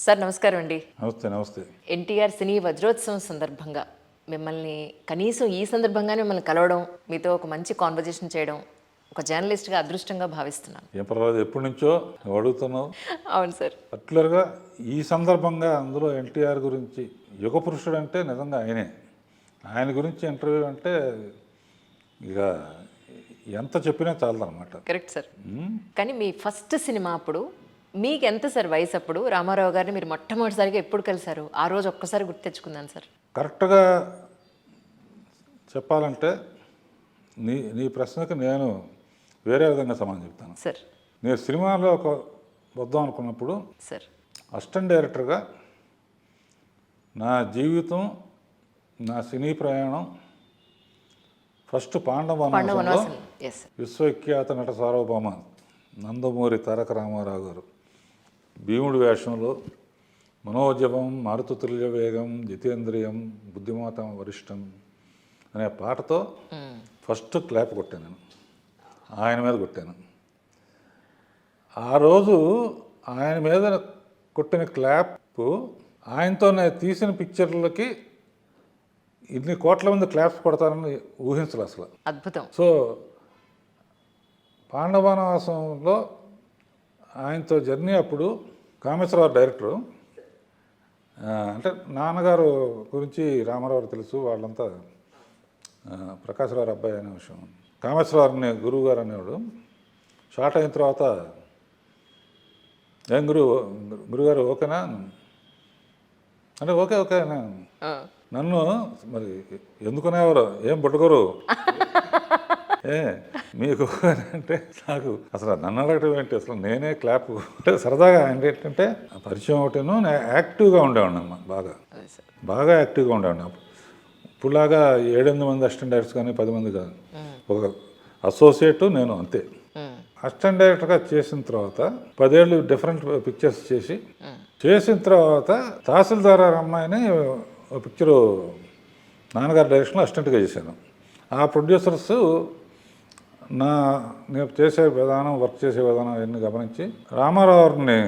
Sir నమస్కారం అండి. నమస్తే నమస్తే. ఎన్టీఆర్ సినీ వజ్రోత్సవం సందర్భంగా మిమ్మల్ని కనీసం ఈ సందర్భంగానే మిమ్మల్ని కలవడం మీతో ఒక మంచి కాన్వర్జేషన్ చేయడం ఒక జర్నలిస్ట్గా అదృష్టంగా భావిస్తున్నాను. ఏం పర్వాలేదు ఎప్పటి నుంచో అడుగుతున్నావు. అవును సార్. పర్టికులర్గా ఈ సందర్భంగా అందులో ఎన్టీఆర్ గురించి యుగ పురుషుడు అంటే నిజంగా ఆయనే. ఆయన గురించి ఇంటర్వ్యూ అంటే ఇక ఎంత చెప్పినా చాలదన్నమాట. కరెక్ట్ సార్ కానీ మీ ఫస్ట్ సినిమా అప్పుడు మీకు ఎంత సార్ వయసు అప్పుడు రామారావు గారిని మీరు మొట్టమొదటిసారిగా ఎప్పుడు కలిశారు? ఆ రోజు ఒక్కసారి గుర్తు తెచ్చుకున్నాను సార్. కరెక్ట్గా చెప్పాలంటే నీ నీ ప్రశ్నకు నేను వేరే విధంగా సమాధానం చెప్తాను. సార్. నేను సినిమాలో ఒక వద్దాం అనుకున్నప్పుడు సార్. అసిస్టెంట్ డైరెక్టర్గా నా జీవితం నా సినీ ప్రయాణం ఫస్ట్ పాండవ విశ్వవిఖ్యాత నట సార్వభౌమ నందమూరి తారక రామారావు గారు. భీముడి వేషంలో మనోజవం మారుతుల్య వేగం జితేంద్రియం బుద్ధిమాతం వరిష్టం అనే పాటతో ఫస్ట్ క్లాప్ కొట్టాను నేను. ఆయన మీద కొట్టాను. ఆ రోజు ఆయన మీద కొట్టిన క్లాప్ ఆయనతో నేను తీసిన పిక్చర్లకి ఇన్ని కోట్ల మంది క్లాప్స్ కొడతారని ఊహించలే అసలు. అద్భుతం. సో పాండవనవాసంలో ఆయనతో జర్నీ అప్పుడు కామేశ్వరరావు డైరెక్టరు. అంటే నాన్నగారు గురించి రామారావు తెలుసు వాళ్ళంతా ప్రకాశ్రావు అబ్బాయి అనే విషయం. కామేశ్వరరావుని గురువు గారు అనేవాడు. షార్ట్ అయిన తర్వాత ఏం గురువు గురుగారు ఓకేనా? అంటే ఓకే ఓకే నన్ను మరి ఎందుకునేవారు ఏం పట్టుకోరు ఏ మీకు అంటే నాకు అసలు నన్ను అడగటం ఏంటి? అసలు నేనే క్లాప్ సరదాగా ఆయన ఏంటంటే పరిచయం ఒకటేను యాక్టివ్గా ఉండేవాడిని అమ్మ బాగా బాగా యాక్టివ్గా ఉండేవాడిని. అప్పుడు ఇప్పుడులాగా ఏడెనిమిది మంది అసిస్టెంట్ డైరెక్టర్స్ కానీ పది మంది కాదు. ఒక అసోసియేట్ నేను అంతే. అసిస్టెంట్ డైరెక్టర్గా చేసిన తర్వాత పదేళ్ళు డిఫరెంట్ పిక్చర్స్ చేసి చేసిన తర్వాత తహసీల్దార్ అమ్మాయిని పిక్చరు నాన్నగారి డైరెక్షన్లో అసిస్టెంట్గా చేశాను. ఆ ప్రొడ్యూసర్స్ నా నేను చేసే విధానం వర్క్ చేసే విధానం అవన్నీ గమనించి రామారావుని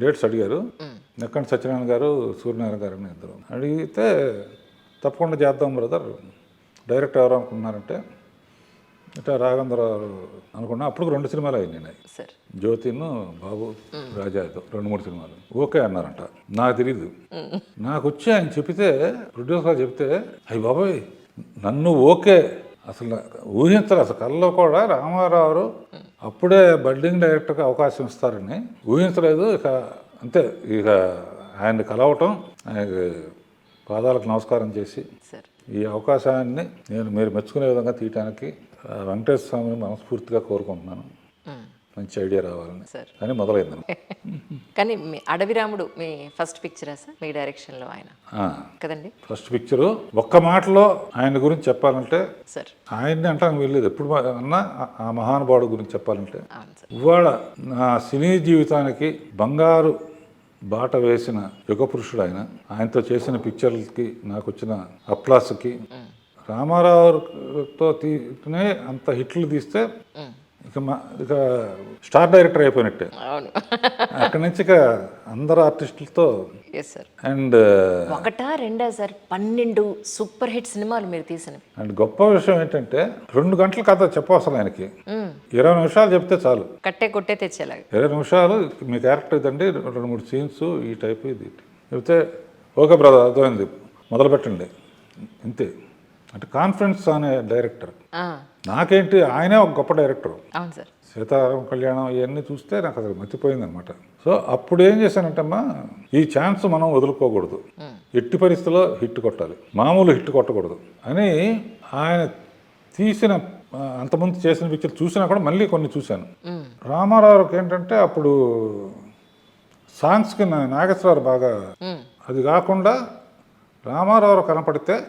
డేట్స్ అడిగారు. నెక్కంటి సత్యనారాయణ గారు సూర్యనారాయణ గారు అని ఇద్దరు. అడిగితే తప్పకుండా చేద్దాం బ్రదర్ డైరెక్టర్ ఎవరు అనుకున్నారంటే ఇట్లా రాఘవేంద్రరావు అనుకున్నా. అప్పుడు రెండు సినిమాలు అయినాయి సార్. జ్యోతిను బాబు రాజాతో రెండు మూడు సినిమాలు. ఓకే అన్నారంట. నాకు తెలియదు నాకు వచ్చి ఆయన చెప్తే ప్రొడ్యూసర్ చెప్తే అయ్యి బాబాయ్ నన్ను ఓకే అసలు ఊహించరు. అసలు కల్లో కూడా రామారావు అప్పుడే బడ్డింగ్ డైరెక్టర్గా అవకాశం ఇస్తారని ఊహించలేదు. ఇక అంతే. ఇక ఆయన్ని కలవటం ఆయనకి పాదాలకు నమస్కారం చేసి ఈ అవకాశాన్ని నేను మీరు మెచ్చుకునే విధంగా తీయటానికి వెంకటేశ్వర స్వామిని మనస్ఫూర్తిగా కోరుకుంటున్నాను. మంచి ఐడియా రావాలని. సార్. అని మొదలైంది కానీ అడవి రాముడు మీ ఫస్ట్ పిక్చరా సార్? మీ డైరెక్షన్లో ఆయన. కదండి? ఫస్ట్ పిక్చరు ఒక్క మాటలో ఆయన గురించి చెప్పాలంటే సార్. ఆయన్ని అంటానికి వెళ్ళలేదు ఎప్పుడు అన్నా ఆ- మహానుభావుడు గురించి చెప్పాలంటే ఇవాళ నా సినీ జీవితానికి బంగారు బాట వేసిన యుగ పురుషుడు ఆయన. ఆయనతో చేసిన పిక్చర్లకి నాకు వచ్చిన అప్లాస్కి రామారావుతో తీనే అంత హిట్లు తీస్తే ఇక మా ఇక స్టార్ డైరెక్టర్ అయిపోయినట్టే. అవును. అక్కడి నుంచి ఇక అందరు ఆర్టిస్టులతో ఎస్ సార్ అండ్ ఒకటా రెండా సార్? పన్నెండు సూపర్ హిట్ సినిమాలు మీరు తీసినవి. అండ్ గొప్ప విషయం ఏంటంటే రెండు గంటల కథ చెప్పవసరం ఆయనకి. ఇరవై నిమిషాలు చెప్తే చాలు. కట్టే కొట్టే తెచ్చేలాగా. ఇరవై నిమిషాలు మీ క్యారెక్టర్ ఇదండి రెండు మూడు సీన్స్ ఈ టైప్ ఇది. చెప్తే ఓకే బ్రదర్ అర్థమైంది. మొదలు పెట్టండి ఇంతే. అంటే కాన్ఫిడెన్స్ అనే డైరెక్టర్. నాకేంటి ఆయనే ఒక గొప్ప డైరెక్టర్. అవును సార్. సీతారామ కళ్యాణం ఇవన్నీ చూస్తే నాకు అసలు మర్చిపోయింది అనమాట సో అప్పుడు ఏం చేశానంటమ్మా ఈ ఛాన్స్ మనం వదులుకోకూడదు. ఎట్టి పరిస్థితిలో హిట్ కొట్టాలి. మామూలు హిట్ కొట్టకూడదు. అని ఆయన తీసిన ఆ, అంతకుముందు చేసిన పిక్చర్ చూసినా కూడా మళ్ళీ కొన్ని చూశాను. రామారావుకి ఏంటంటే అప్పుడు సాంగ్స్కి నాగేశ్వరరావు బాగా. అది కాకుండా రామారావు కనపడితే.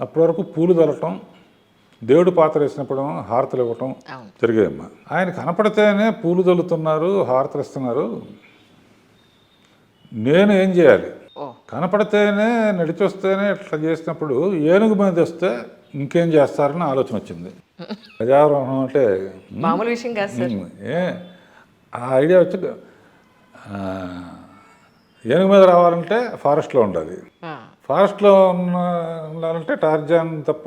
అప్పటి వరకు పూలు చల్లటం దేవుడు పాత్ర వేసినప్పుడు హారతలు ఇవ్వటం అవును. జరిగాయమ్మా ఆయన కనపడితేనే పూలు చల్లుతున్నారు హారతలు ఇస్తున్నారు. నేను ఏం చేయాలి? కనపడితేనే నడిచొస్తేనే ఇట్లా చేసినప్పుడు ఏనుగు మీద వస్తే ఇంకేం చేస్తారని ఆలోచన వచ్చింది. ప్రజారోహణం అంటే మామూలు విషయం కాదు ఏ ఆ ఐడియా వచ్చి ఏనుగు మీద రావాలంటే ఫారెస్ట్లో ఉండాలి. ఫారెస్ట్లో ఉన్న ఉండాలంటే టార్జాన్ తప్ప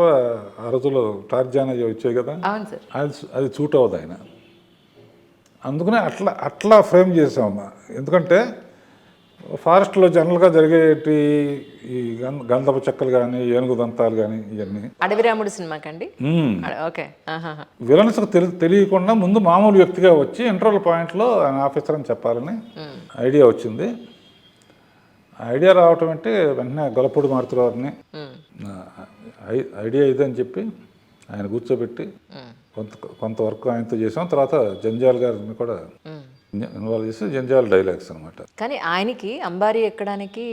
ఆ రోజుల్లో టార్జాన్ అవి వచ్చాయి కదా. అవును సార్. అది అది సూట్ అవ్వదు ఆయన. అందుకనే అట్లా అట్లా ఫ్రేమ్ చేసామమ్మా. ఎందుకంటే ఫారెస్ట్లో జనరల్గా జరిగేటి ఈ గంధపు చెక్కలు కానీ ఏనుగు దంతాలు కానీ ఇవన్నీ అడవి రాముడు సినిమాకండి ఓకే. ఆహాహా. విలన్స్కి తెలి తెలియకుండా ముందు మామూలు వ్యక్తిగా వచ్చి ఇంటర్వల్ పాయింట్లో ఆయన ఆఫీసర్ అని చెప్పాలని ఐడియా వచ్చింది. ఐడియా రావటం అంటే వెంటనే గొలపూడి మారుతురావుని ఐడియా ఇదని చెప్పి ఆయన కూర్చోబెట్టి కొంత కొంత వర్క్ ఆయనతో చేసాం తర్వాత జంజాల్ గారిని కూడా. ఇన్వాల్వ్ చేసి జంజాల్ డైలాగ్స్ అనమాట కానీ ఆయనకి అంబారీ ఎక్కడానికి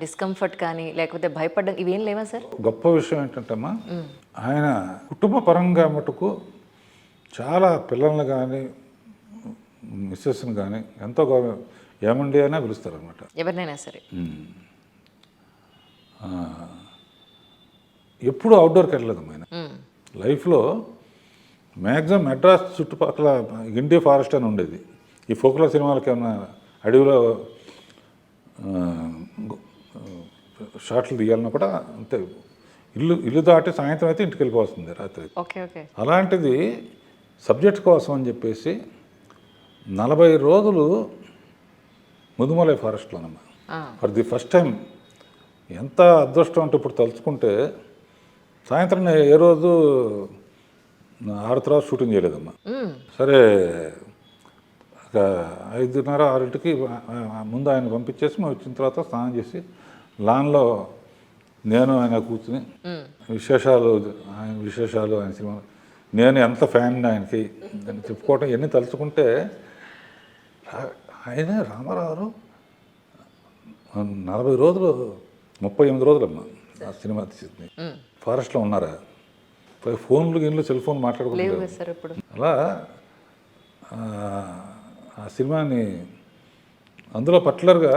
డిస్కంఫర్ట్ కానీ లేకపోతే భయపడడం ఇవేం లేవా సార్? గొప్ప విషయం ఏంటంటమ్మా ఆయన కుటుంబ పరంగా మటుకు చాలా పిల్లల్ని కానీ మిస్సెస్ని కానీ ఎంతో గౌరవం ఏమండి అనే పిలుస్తారు అనమాట ఎవరినైనా సరే. ఎప్పుడు అవుట్డోర్కి వెళ్ళలేదు ఆయన. లైఫ్లో మ్యాక్సిమం మెడ్రాస్ చుట్టుపక్కల గిండి ఫారెస్ట్ అని ఉండేది. ఈ ఫోకులర్ సినిమాలకి ఏమన్నా అడవిలో షాట్లు తీయాలన్నా కూడా అంతే. ఇల్లు ఇల్లు దాటి సాయంత్రం అయితే ఇంటికి వెళ్ళిపోవాల్సిందే రాత్రి అలాంటిది సబ్జెక్ట్ కోసం అని చెప్పేసి నలభై రోజులు ముదుమలై ఫారెస్ట్లోనమ్మా ఫర్ ది ఫస్ట్ టైం ఎంత అదృష్టం అంటే ఇప్పుడు తలుచుకుంటే సాయంత్రం ఏ రోజు ఆరు తర్వాత షూటింగ్ చేయలేదమ్మా మ్మ్. సరే ఒక ఐదున్నర ఆరింటికి ముందు ఆయన పంపించేసి మేము వచ్చిన తర్వాత స్నానం చేసి లాన్లో నేను ఆయన కూర్చుని. విశేషాలు ఆయన విశేషాలు ఆయన సినిమా నేను ఎంత ఫ్యాన్ ఆయనకి చెప్పుకోవటం ఇవన్నీ తలుచుకుంటే ఆయనే రామారావు. నలభై రోజులు ముప్పై ఎనిమిది రోజులమ్మా ఆ సినిమా తీసింది. ఫారెస్ట్లో ఉన్నారా? ఫోన్లు గిన్లు సెల్ ఫోన్ మాట్లాడుకుంటారు అలా ఆ, సినిమాని అందులో పర్టికులర్గా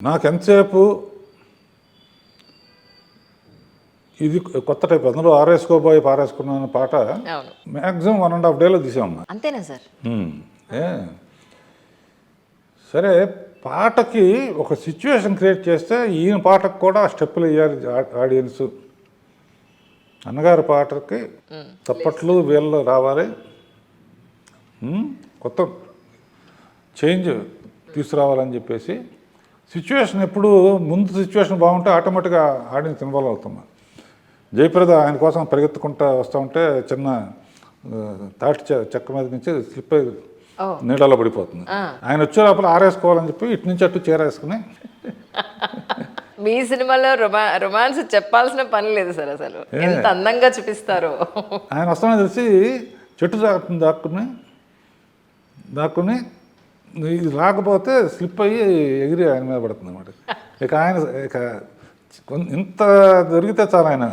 నాకెంతసేపు ఇది కొత్త టైప్ అందులో ఆరేసుకోబోయి పారేసుకున్నాను పాట మ్యాక్సిమం వన్ అండ్ హాఫ్ డేలో తీసామమ్మా. అంతేనా సార్? ఏ? సరే పాటకి ఒక సిచ్యువేషన్ క్రియేట్ చేస్తే ఈయన పాటకు కూడా స్టెప్పులు వేయాలి ఆడియన్స్ అన్నగారి పాటకి తప్పట్లు వీళ్ళు రావాలి. కొత్త చేంజ్ తీసుకురావాలని చెప్పేసి సిచ్యువేషన్ ఎప్పుడు ముందు సిచ్యువేషన్ బాగుంటే ఆటోమేటిక్గా ఆడియన్స్ ఇన్వాల్వ్ అవుతాం. జయప్రద ఆయన కోసం పరిగెత్తుకుంటా వస్తూ ఉంటే చిన్న తాటి చెక్క మీద నుంచి స్లిప్ అయి నీళ్ళలో పడిపోతుంది. ఆయన వచ్చే లోపల ఆరేసుకోవాలని చెప్పి ఇటు నుంచి అటు చీరేసుకుని మీ సినిమాలో రొమా రొమాన్స్ చెప్పాల్సిన పని లేదు సార్ అసలు. ఎంత అందంగా చూపిస్తారో. ఆయన వస్తామని తెలిసి చెట్టు దాక్కుని దాక్కుని దాక్కుని ఇది రాకపోతే స్లిప్ అయ్యి ఎగిరి ఆయన మీద పడుతుంది అనమాట ఇక ఆయన ఇక ఇంత దొరికితే చాలా ఆయన.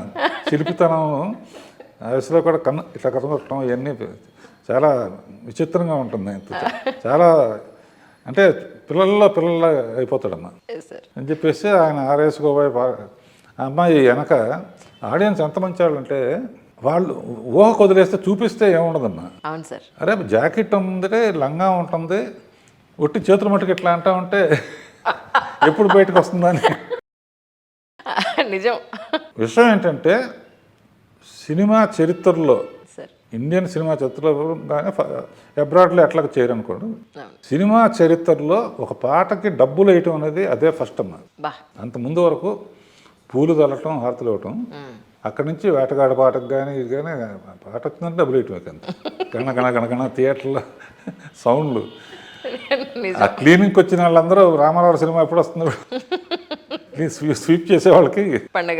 శిల్పితనం ఆ వయసులో కూడా కన్ను ఇట్లా కథమొట్టడం ఇవన్నీ చాలా విచిత్రంగా ఉంటుంది. చాలా అంటే పిల్లల్లో పిల్లల అయిపోతాడన్న అని చెప్పేసి ఆయన ఆరేసుకోబోయే పా- ఆ అమ్మాయి వెనక ఆడియన్స్ ఎంత మంచి వాళ్ళు అంటే వాళ్ళు ఊహ వదిలేస్తే చూపిస్తే ఏముండదన్న అవును సార్ అరే జాకెట్ ఉంది లంగా ఉంటుంది ఒట్టి చేతుల మట్టుకు ఇట్లా అంటా ఉంటే ఎప్పుడు బయటకు వస్తుందని. నిజం. విషయం ఏంటంటే సినిమా చరిత్రలో ఇండియన్ సినిమా చరిత్రలో కానీ అబ్రాడ్లో ఎట్లా చేయరనుకోండి సినిమా చరిత్రలో ఒక పాటకి డబ్బులు వేయటం అనేది అదే ఫస్ట్ అమ్మ. అంత ముందు వరకు పూలు చల్లటం హారతులు ఇవ్వటం. అక్కడి నుంచి వేటగాడ పాటకు కానీ ఇది కానీ పాట వచ్చిందంటే డబ్బులు ఇవ్వటం అంత. గణ గణ గణ గణ థియేటర్లో సౌండ్లు. ఆ క్లీనింగ్కి వచ్చిన వాళ్ళందరూ రామారావు సినిమా ఎప్పుడు వస్తుంది స్వీప్ చేసే వాళ్ళకి పండగ.